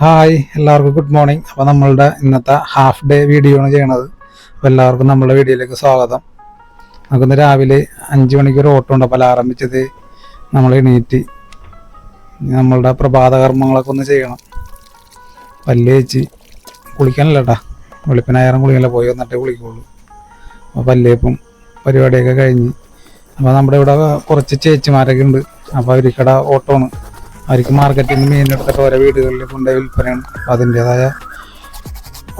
Hi എല്ലാവർക്കും good morning അപ്പോൾ നമ്മളുടെ ഇന്നത്തെ ഹാഫ് ഡേ വീഡിയോ ആണ് ചെയ്യണത്. അപ്പോൾ എല്ലാവർക്കും നമ്മളുടെ വീഡിയോയിലേക്ക് സ്വാഗതം. നമുക്കിന്ന് രാവിലെ അഞ്ച് മണിക്ക് ഒരു ഓട്ടോ ഉണ്ട്. അപ്പോൾ ആരംഭിച്ചത് നമ്മൾ എണീറ്റ് നമ്മളുടെ പ്രഭാത കർമ്മങ്ങളൊക്കെ ഒന്ന് ചെയ്യണം. പല്ല് വെച്ച് കുളിക്കാനല്ല കേട്ടാ വെളുപ്പിനായിരം കുളിക്കല പോയി വന്നിട്ടേ കുളിക്കുള്ളൂ. അപ്പോൾ പല്ലേപ്പും പരിപാടിയൊക്കെ കഴിഞ്ഞ്. അപ്പോൾ നമ്മുടെ ഇവിടെ കുറച്ച് ചേച്ചിമാരൊക്കെ ഉണ്ട്. അപ്പോൾ അവർക്കട ഓട്ടോ ആണ്. അവർക്ക് മാർക്കറ്റിൽ നിന്ന് മീനെടുത്തിട്ട് ഓരോ വീടുകളിൽ കൊണ്ടുപോയി വിൽപ്പനയാണ്. അതിന്റേതായ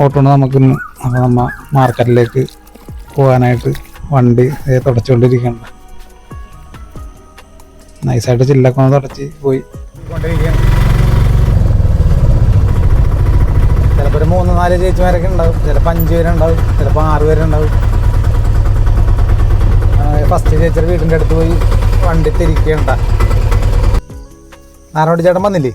ഓട്ടോണ് നമുക്ക് അപ്പോൾ നമ്മ മാർക്കറ്റിലേക്ക് പോകാനായിട്ട് വണ്ടി തുടച്ചുകൊണ്ടിരിക്കണം നൈസായിട്ട് ചില്ലൊക്കെ ഒന്ന് തുടച്ച് പോയി ചിലപ്പോൾ ഒരു മൂന്ന് നാല് ചേച്ചിമാരൊക്കെ ഉണ്ടാവും. ചിലപ്പോൾ അഞ്ച് പേരുണ്ടാവും. ചിലപ്പോൾ ആറ് പേരുണ്ടാവും. ഫസ്റ്റ് ചേച്ചിയുടെ വീടിന്റെ അടുത്ത് പോയി വണ്ടി തിരിക്കണ്ട നാരോട് ചേട്ടൻ വന്നില്ലേ?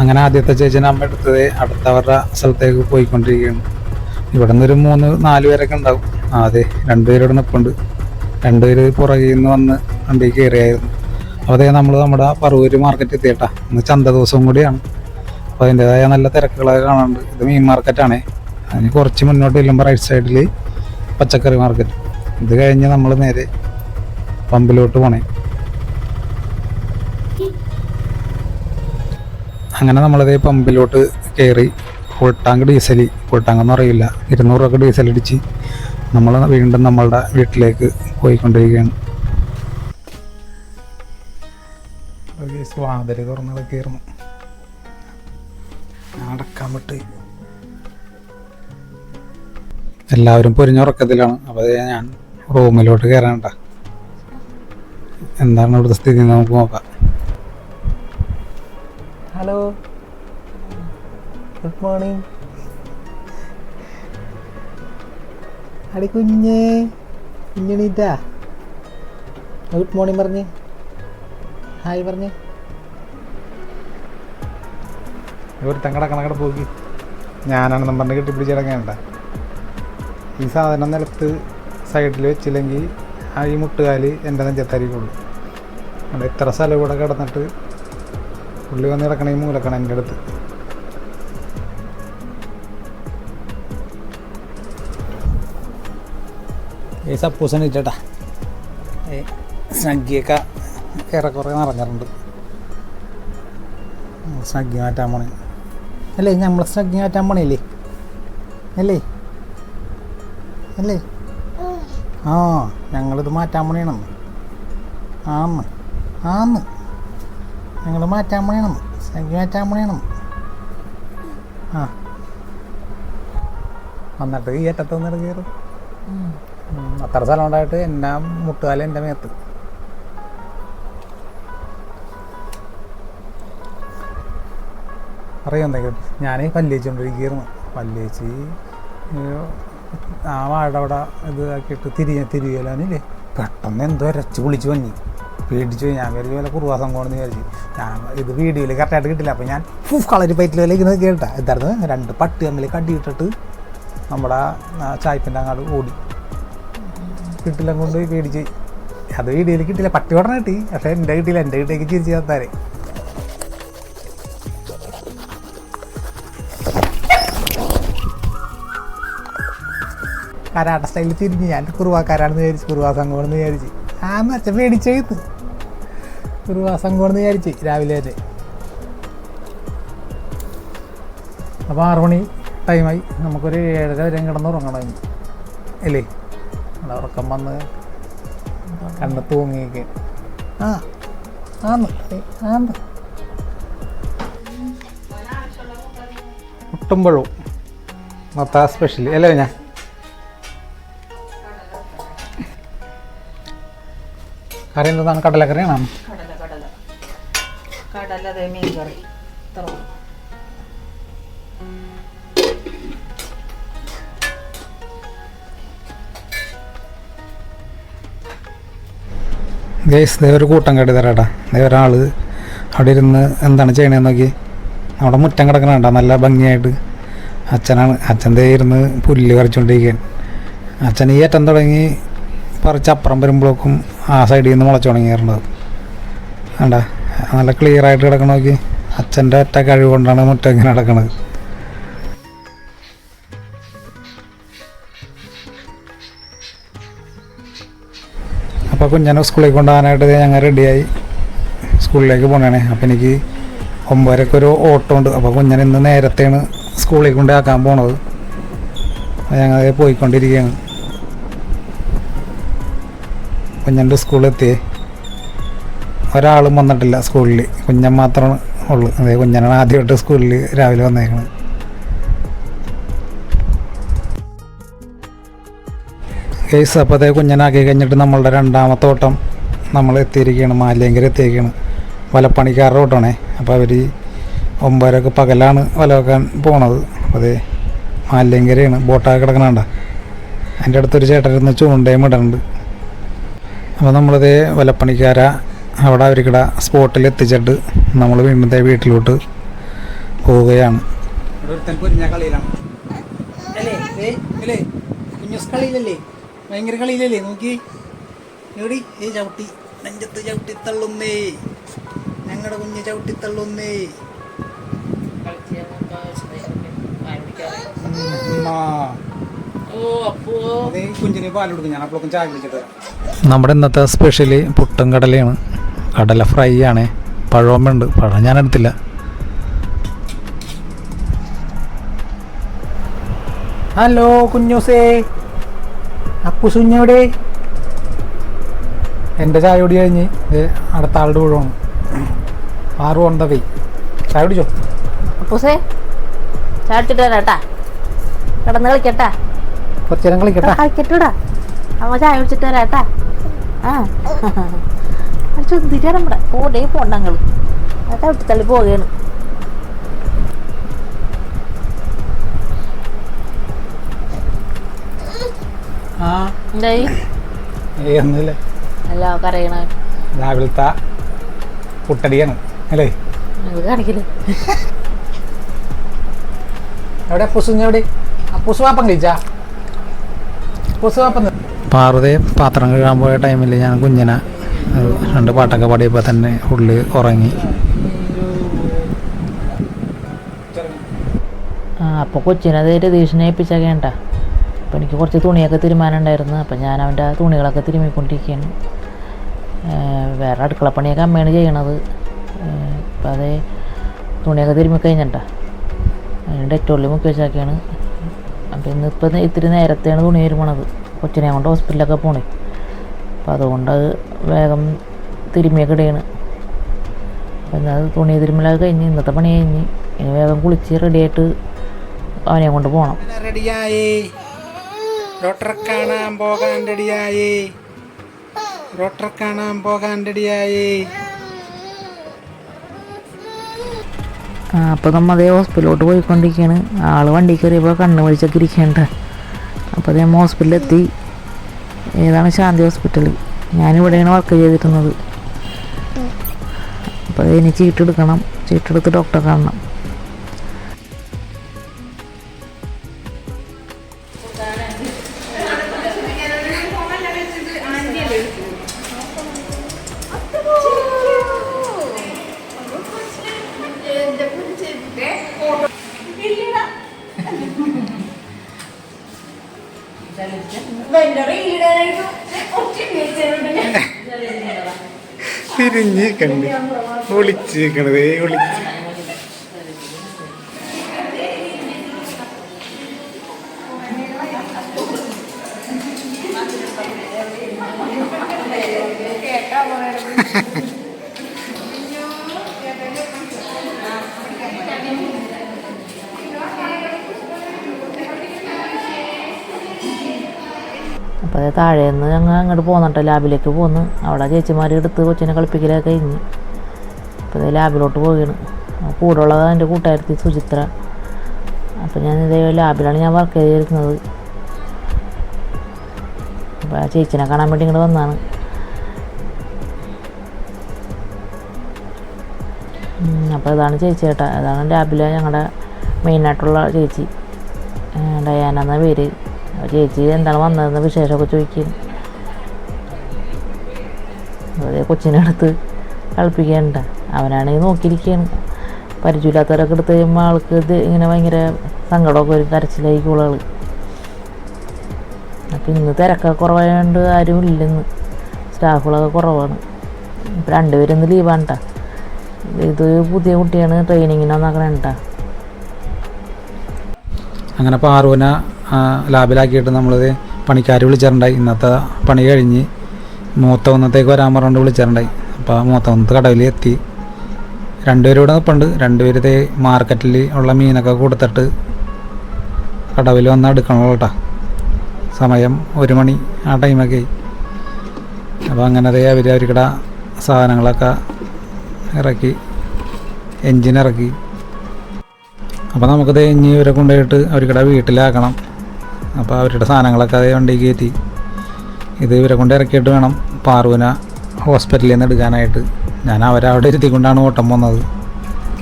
അങ്ങനെ ആദ്യത്തെ ചേച്ചിനെ അമ്മ എടുത്തത് അടുത്തവരുടെ സ്ഥലത്തേക്ക് പോയിക്കൊണ്ടിരിക്കുകയാണ്. ഇവിടെ നിന്നൊരു മൂന്ന് നാല് പേരൊക്കെ ഉണ്ടാവും. ആ അതെ രണ്ടുപേരോട് നിൽപ്പുണ്ട് രണ്ടുപേര് പുറകിൽ നിന്ന് വന്ന് വണ്ടി കയറിയായിരുന്നു. അപ്പോൾ അതേ നമ്മൾ നമ്മുടെ പറവൂര് മാർക്കറ്റ് എത്തിയേട്ടാ. ഇന്ന് ചന്ത ദിവസവും കൂടിയാണ്. അപ്പോൾ അതിന്റെതായ നല്ല തിരക്കുകളൊക്കെ കാണാനുണ്ട്. ഇത് മീൻ മാർക്കറ്റാണേ അതിന് കുറച്ച് മുന്നോട്ട് ചെല്ലുമ്പോൾ റൈറ്റ് സൈഡിൽ പച്ചക്കറി മാർക്കറ്റ് ഇത് കഴിഞ്ഞ് നമ്മൾ നേരെ പമ്പിലോട്ട് പോണേ. അങ്ങനെ നമ്മളതേ പമ്പിലോട്ട് കയറി full tank diesel full tank എന്ന് അറിയില്ല. ഇരുന്നൂറ് രൂപ ഡീസൽ അടിച്ച് നമ്മൾ വീണ്ടും നമ്മളുടെ വീട്ടിലേക്ക് പോയിക്കൊണ്ടിരിക്കുകയാണ്. വാതിൽ തുറന്നിടക്കായിരുന്നു കയറുന്നു അടക്കാൻ വിട്ട്. എല്ലാവരും പൊരിഞ്ഞുറക്കത്തിലാണ് അപ്പോൾ ഞാൻ റൂമിലോട്ട് കയറാണ്ട എന്താണ് ഇവിടുത്തെ സ്ഥിതി നമുക്ക് നോക്കാം. ഹലോ ഗുഡ് മോർണിംഗ് അടി കുഞ്ഞേ കുഞ്ഞണീറ്റാ? ഗുഡ് മോർണിംഗ് പറഞ്ഞേ. ഹായ് പറഞ്ഞേ. തങ്ങടെ കണക്കട പോയി. ഞാനാണെന്നും പറഞ്ഞ് കെട്ടിപ്പിടിച്ചിടങ്ങേണ്ട ഈ സാധനം നിലത്ത് സൈഡിൽ വെച്ചില്ലെങ്കിൽ ആ ഈ മുട്ടുകാൽ എന്റെ നെഞ്ചത്തായിരിക്കുള്ളൂ. അവിടെ ഇത്ര സ്ഥലം ഇവിടെ കിടന്നിട്ട് പുള്ളി വന്ന് കിടക്കണ ഈ മൂലക്കണം എന്റെ അടുത്ത്. ഈ സപ്പോസ് എണീറ്റേട്ടാ ഏ സ്നഗ്ഗിയൊക്കെ ഏറെക്കുറെ നിറഞ്ഞിട്ടുണ്ട്. സ്നഗ്ഗി മാറ്റാൻ പോണേ. അല്ലേ നമ്മൾ സ്നഗ്ഗി മാറ്റാൻ പോണേല്ലേ? അല്ലേ? അല്ലേ? ആ ഞങ്ങളിത് മാറ്റാൻ പോണേണെന്ന്. ആന്ന്. ആന്ന്. ഞങ്ങൾ മാറ്റാൻ പണിയണം സംഖ്യ മാറ്റാൻ പണിയണം ആ. വന്നിട്ട് ഈ അറ്റത്ത് വന്നിട്ട് കയറും. അത്ര സ്ഥലം ഉണ്ടായിട്ട് എന്നാ മുട്ടുകാല എന്റെ മേത്ത്. അറിയാം എന്തെങ്കിലും ഞാൻ പല്ലേച്ചുകൊണ്ടിരിക്കുകയായിരുന്നു പല്ലേച്ച് ആ വാഴ ഇത് ആക്കിയിട്ട് തിരിയ തിരിയലാനില്ലേ പെട്ടെന്ന് എന്തോ രച്ച് വിളിച്ച് വന്നി പേടിച്ചു. ഞാൻ വിചാരിച്ചു വല്ല കുറുവാസം കൊണ്ടെന്ന് വിചാരിച്ചു. ഞാൻ ഇത് വീഡിയോയിൽ കറക്റ്റായിട്ട് കിട്ടില്ല. അപ്പോൾ ഞാൻ ഫുഫ് കളരി പൈറ്റിലേക്ക് കേട്ടാ. എന്തായിരുന്നു? രണ്ട് പട്ടി തമ്മിൽ കടിയിട്ടിട്ട് നമ്മുടെ ചായ്പിന്റെ അങ്ങോട്ട് ഓടി. കിട്ടില്ല കൊണ്ട് പേടിച്ച്. അത് വീഡിയോയിൽ കിട്ടില്ല. പട്ടി ഉടനെ കിട്ടി. പക്ഷേ എന്റെ കിട്ടിയില്ല. എന്റെ കിട്ടിയേക്ക് ചിരിച്ച് തന്നാരെ കരാട്ട സ്റ്റൈലിൽ തിരിഞ്ഞ് ഞാൻ കുറുവാക്കാരാണെന്ന് വിചാരിച്ചു കുറുവാ സംഘമാണെന്ന് വിചാരിച്ച്. ആന്ന് അച്ഛൻ ഒരു മാസം സംഘമാണെന്ന് വിചാരിച്ച് രാവിലെ തന്നെ അപ്പോൾ ആറുമണി ടൈമായി നമുക്കൊരു ഏഴര വരെ കിടന്ന് ഉറങ്ങണം. അല്ലേ? അവിടെ ഉറക്കം വന്ന് കണ്ണ് തൂങ്ങിയൊക്കെ. ആ ആന്ന്. ആന്ന്. മുട്ടുമ്പോഴും മൊത്ത സ്പെഷ്യൽ അല്ലേ ഞാൻ കറി എന്താണ്? കടലക്കറിയാണോ? കടല കടല. കടല അതെ മീൻ കറി ഇത്ര ഉള്ളൂ. ഗൈസ് ദേ ഒരു കൂട്ടം കടി തരാട്ടാ ദേ ഒരാൾ അവിടെ ഇരുന്ന് എന്താണ് ചെയ്യണേന്ന് നോക്കി. അവിടെ മുറ്റം കിടക്കണണ്ട നല്ല ഭംഗിയായിട്ട് അച്ഛനാണ് അച്ഛൻ ദേ ഇരുന്ന് പുല്ല് പറിച്ചുകൊണ്ടിരിക്കുകയാണ് അച്ഛൻ ഈ അറ്റം തുടങ്ങി പറിച്ച് അപ്പുറം വരുമ്പോഴേക്കും ആ സൈഡിൽ നിന്ന് മുളച്ചു തുടങ്ങിയിരുന്നത് വേണ്ട നല്ല ക്ലിയർ ആയിട്ട് കിടക്കണ നോക്കി. അച്ഛന്റെ ഒറ്റ കഴിവ് കൊണ്ടാണ് മുറ്റം ഇങ്ങനെ കിടക്കണത്. അപ്പോൾ കുഞ്ഞനെ സ്കൂളിൽ കൊണ്ടുപോകാനായിട്ട് ഞങ്ങൾ റെഡിയായി സ്കൂളിലേക്ക് പോകണേ അപ്പോൾ എനിക്ക് ഒമ്പതരക്ക് ഒരു ഓട്ടോ ഉണ്ട്. അപ്പോൾ കുഞ്ഞനെ ഇന്ന് നേരത്തെയാണ് സ്കൂളിൽ കൊണ്ടാക്കാൻ പോണത്. ഞങ്ങൾ പോയിക്കൊണ്ടിരിക്കുകയാണ്. കുഞ്ഞന്റെ സ്കൂളിൽ എത്തിയേ ഒരാളും വന്നിട്ടില്ല സ്കൂളിൽ. കുഞ്ഞൻ മാത്രമാണ് ഉള്ളൂ. അതെ കുഞ്ഞനാണ് ആദ്യമായിട്ട് സ്കൂളിൽ രാവിലെ വന്നേക്കുന്നത് കേസ് അപ്പോൾ അതേ കുഞ്ഞനാക്കി കഴിഞ്ഞിട്ട് നമ്മളുടെ രണ്ടാമത്തെ ഓട്ടം നമ്മൾ എത്തിയിരിക്കുകയാണ്. മാലിയങ്കര എത്തിയിരിക്കുകയാണ്. വലപ്പണിക്കാരുടെ ഓട്ടമാണേ. അപ്പോൾ അവർ ഒമ്പതരക്ക് പകലാണ് വല വെക്കാൻ പോണത്. അപ്പോൾ അതേ മാലിയങ്കരയാണ്. ബോട്ടൊക്കെ കിടക്കണണ്ട അതിന്റെ അടുത്തൊരു ചേട്ടനിരുന്ന് ചൂണ്ടയും ഇടുന്നുണ്ട് അപ്പോൾ നമ്മളിത് വലപ്പണിക്കാര അവിടെ അവർക്കിട സ്പോട്ടിൽ എത്തിച്ചിട്ട് നമ്മൾ വീണ്ടും ദേ വീട്ടിലോട്ട് പോവുകയാണ്. ഭയങ്കര കളിയിലല്ലേ? നോക്കി. എവിടെ ഏ ചവിട്ടി. നെഞ്ചത്ത് ചവിട്ടി തള്ളുന്നേ ഞങ്ങളുടെ കുഞ്ഞ് ചവിട്ടി തള്ളുന്നേ ഓ അപ്പോ. അതേ കുഞ്ഞിന് പാൽ കൊടുക്കും. ഞാൻ അപ്പോഴൊക്കെ ചായ വിളിച്ചിട്ട് വരാം. നമ്മുടെ ഇന്നത്തെ സ്പെഷ്യൽ പുട്ടും കടലയാണ്. കടല ഫ്രൈ ആണ്. പഴവുമുണ്ട്. പഴം ഞാൻ എടുത്തില്ല. ഹലോ കുഞ്ഞൂസേ. അപ്പുസുഞ്ഞോടെ കുഞ്ഞെവിടെ എന്റെ ചായ കുടി കഴിഞ്ഞ് അടുത്ത ആളുടെ വീഴാണ് ആറ് കൊണ്ടതേ ചായ കുടിച്ചോ? അപ്പൂസേ ചാടിച്ചിട്ട് വരാട്ടാ. കിടന്ന് കളിക്കട്ടാ. കുറച്ച് നേരം കളിക്കട്ടെ. കളിക്കട്ടൂടാ. അപ്പോൾ ചായ കുടിച്ചിട്ട് വരാട്ടാ. ആ. ചുന്തിട്ട് നമ്മുടെ പോടേ പോണ്ടങ്ങൾ തട്ടി തള്ളി പോവുകയാണ്. രാവിലത്തെ പുട്ടടിയാണ്. അല്ലേ? എവിടെ? പുസുങ്ങ എവിടെ? പുസുവാപ്പം വാപ്പം കഴിച്ചാ? അപ്പൂസ് പാറുതെ പാത്രം കഴുകാൻ പോയ ടൈമിൽ ഞാൻ കുഞ്ഞിന രണ്ട് പാട്ടൊക്കെ പാടിയപ്പോൾ തന്നെ ഉള്ളിൽ ഉറങ്ങി. ആ അപ്പോൾ കൊച്ചിനത് രതീഷിനെ ഏൽപ്പിച്ചേക്കേണ്ട അപ്പോൾ എനിക്ക് കുറച്ച് തുണിയൊക്കെ തീരുമാനമുണ്ടായിരുന്നു അപ്പോൾ ഞാൻ അവന്റെ തുണികളൊക്കെ തിരുമ്മിക്കൊണ്ടിരിക്കുകയാണ് വേറെ അടുക്കളപ്പണിയൊക്കെ അമ്മയാണ് ചെയ്യണത്. അപ്പം അപ്പോൾ അത് തുണിയൊക്കെ തിരുമ്മി കഴിഞ്ഞിട്ടാ. അതിന് ഡെറ്റോളിൽ മുക്കി വെച്ചൊക്കെയാണ്. അപ്പോൾ ഇന്നിപ്പോൾ ഇത്തിരി നേരത്തെയാണ് തുണി തിരുമണത്. കൊച്ചിനെ കൊണ്ട് ഹോസ്പിറ്റലിലൊക്കെ പോണേ. അപ്പം അതുകൊണ്ട് അത് വേഗം തിരുമ്മിയൊക്കെ ഇടുകയാണ് അപ്പം എന്നാൽ തുണി തിരുമ്മലൊക്കെ കഴിഞ്ഞ് ഇന്നത്തെ പണി കഴിഞ്ഞ്. ഇനി വേഗം കുളിച്ച് റെഡിയായിട്ട് അവനെ കൊണ്ട് പോകണം റെഡിയായി ഡോക്ടറെ കാണാൻ പോകാൻ റെഡിയായി ഡോക്ടറെ കാണാൻ പോകാൻ റെഡിയായി അപ്പോൾ നമ്മൾ അതേ ഹോസ്പിറ്റലിലോട്ട് പോയിക്കൊണ്ടിരിക്കുകയാണ് ആൾ വണ്ടി കയറിയപ്പോൾ കണ്ണ് വലിച്ചൊക്കെ ഇരിക്കേണ്ട അപ്പോൾ അതേ എത്തി ഹോസ്പിറ്റലിലെത്തി ഏതാണ് ശാന്തി ഹോസ്പിറ്റൽ ഞാനിവിടെയാണ് വർക്ക് ചെയ്തിരുന്നത്. അപ്പോൾ അത് ഇനി ചീട്ടെടുക്കണം. ചീട്ടെടുത്ത് ഡോക്ടറെ കാണണം. തിരിഞ്ഞ് കണ്ട്. ഒളിച്ച്. ha ഒളിച്ച് അപ്പോൾ താഴെ താഴേന്ന് ഞങ്ങൾ അങ്ങോട്ട് പോന്നിട്ട് ലാബിലേക്ക് പോന്ന്. അവിടെ ചേച്ചിമാർ എടുത്ത് കൊച്ചിനെ കളിപ്പിക്കലൊക്കെ കഴിഞ്ഞ്. അപ്പോൾ ലാബിലോട്ട് പോവുകയാണ് കൂടെ ഉള്ളത് എന്റെ കൂട്ടുകാരത്തി സുചിത്ര. അപ്പോൾ ഞാൻ ഇതേ ലാബിലാണ് ഞാൻ വർക്ക് ചെയ്തിരുന്നത്. അപ്പോൾ ആ ചേച്ചിനെ കാണാൻ വേണ്ടി ഇങ്ങോട്ട് വന്നാണ്. അപ്പോൾ ഇതാണ് ചേച്ചി ചേട്ടാ അതാണ് ലാബിലെ ഞങ്ങളുടെ മെയിനായിട്ടുള്ള ചേച്ചി. ഡയാന എന്ന പേര്. ചേച്ചി എന്താണ് വന്നതെന്ന് വിശേഷമൊക്കെ ചോദിക്കും. അതേ കൊച്ചിനെ അടുത്ത് കളിപ്പിക്കാനുണ്ട് അവനാണെങ്കിൽ നോക്കിയിരിക്കുകയാണ് പരിചയമില്ലാത്തവരൊക്കെ എടുത്ത് കഴിയുമ്പോൾ ആൾക്ക് ഇത് ഇങ്ങനെ ഭയങ്കര സങ്കടമൊക്കെ വരും കരച്ചിലായിരിക്കും ആൾ അപ്പം ഇന്ന് തിരക്കൊക്കെ കുറവായതുകൊണ്ട് ആരും ഇല്ലെന്ന് സ്റ്റാഫുകളൊക്കെ കുറവാണ്. ഇപ്പം രണ്ടുപേരും ഇന്ന് ലീവാണ് കേട്ടോ ഇത് പുതിയ കുട്ടിയാണ് ട്രെയിനിങ്ങിന് വന്നേക്കണേ കേട്ടോ അങ്ങനെ പാറുവിനെ ആ, ലാബിലാക്കിയിട്ട് നമ്മളത് പണിക്കാർ വിളിച്ചിട്ടുണ്ടായി ഇന്നത്തെ പണി കഴിഞ്ഞ് മൂത്ത ഒന്നത്തേക്ക് വരാൻ പറഞ്ഞുകൊണ്ട് വിളിച്ചിട്ടുണ്ടായി അപ്പോൾ മൂത്ത ഒന്നത്തെ കടവിൽ എത്തി. രണ്ടുപേരും ഇവിടെ നിൽപ്പുണ്ട് രണ്ടുപേരത്തെ മാർക്കറ്റിൽ ഉള്ള മീനൊക്കെ കൊടുത്തിട്ട് കടവിൽ വന്ന് എടുക്കണമല്ലോ കേട്ടോ. സമയം ഒരു മണി ആ ടൈമൊക്കെ അപ്പോൾ അങ്ങനെ അതേ അവർ അവർക്കിടെ സാധനങ്ങളൊക്കെ ഇറക്കി എൻജിൻ ഇറക്കി. അപ്പോൾ നമുക്കത് ഇനി ഇവരെ കൊണ്ടുപോയിട്ട് അവർക്കിടെ വീട്ടിലാക്കണം. അപ്പോൾ അവരുടെ സാധനങ്ങളൊക്കെ അതേ വണ്ടി കയറ്റി. ഇത് ഇവരെ കൊണ്ട് ഇറക്കിയിട്ട് വേണം പാറുവിനെ ഹോസ്പിറ്റലിൽ നിന്ന് എടുക്കാനായിട്ട്. ഞാൻ അവരെ അവിടെ ഇരുത്തിക്കൊണ്ടാണ് ഓട്ടം വന്നത്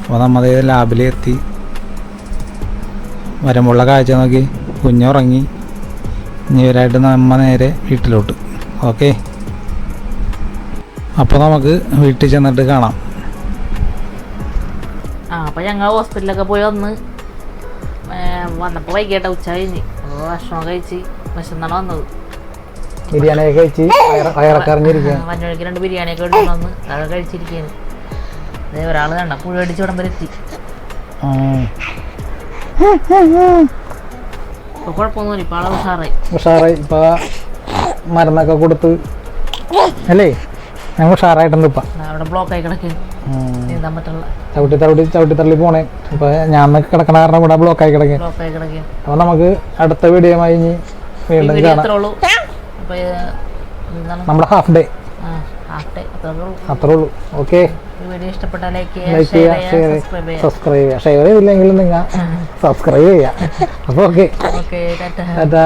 അപ്പോൾ നമ്മത് ലാബിൽ എത്തി. വരുമ്പോഴുള്ള കാഴ്ച നോക്കി. കുഞ്ഞുറങ്ങി. ഇനി ഇവരായിട്ട് നമ്മ നേരെ വീട്ടിലോട്ട്. ഓക്കെ. അപ്പോൾ നമുക്ക് വീട്ടിൽ ചെന്നിട്ട് കാണാം. ആ അപ്പോൾ ഞങ്ങൾ ഹോസ്പിറ്റലിലൊക്കെ പോയി വന്ന് വന്നപ്പോൾ വൈകിട്ട് ഉച്ച കഴിഞ്ഞ്. അപ്പോൾ ഭക്ഷണം കഴിച്ച് വിശന്നാണ് വന്നത് ബിരിയാണിയൊക്കെ കഴിച്ച് വയറൊക്കെ അറിഞ്ഞിരിക്കുക മഞ്ഞളിക്ക് രണ്ട് ബിരിയാണിയൊക്കെ എടുത്തു വന്ന് അതൊക്കെ കഴിച്ചിരിക്കുകയാണ് അതേ ഒരാൾ കണ്ട? പുഴ അടിച്ച് എത്തി. ഇപ്പോൾ കുഴപ്പമൊന്നുമില്ല ഇപ്പോൾ ആളെ ഉഷാറായി. ഉഷാറായി. ഇപ്പൊ മരുന്നൊക്കെ കൊടുത്ത്. അല്ലേ? ഞങ്ങൾ ഉഷാറായിട്ടുണ്ട് ഇപ്പം. ദാ ബ്ലോക്ക് ആയി കിടക്കുന്നു നീന്താൻ പറ്റുള്ള ചവിട്ടി തവിട്ടി ചവിട്ടി തള്ളി പോണേ. അപ്പോൾ ഞാൻ കിടക്കണ കാരണം ഇവിടെ ബ്ലോക്ക് ആയി കിടക്കുന്നു അപ്പൊ നമുക്ക് അടുത്ത വീഡിയോമായി ഇനി വീണ്ടും കാണാം. അപ്പോൾ നമ്മുടെ ഹാഫ് ഡേ അത്രേ ഉള്ളൂ. ഓക്കെ വീഡിയോ ലൈക്ക് ചെയ്യുക സബ്സ്ക്രൈബ് ചെയ്യുക ഷെയർ ചെയ്തില്ലെങ്കിലും നിങ്ങൾ സബ്സ്ക്രൈബ് ചെയ്യുക. അപ്പോൾ ഓക്കെ ടാറ്റാ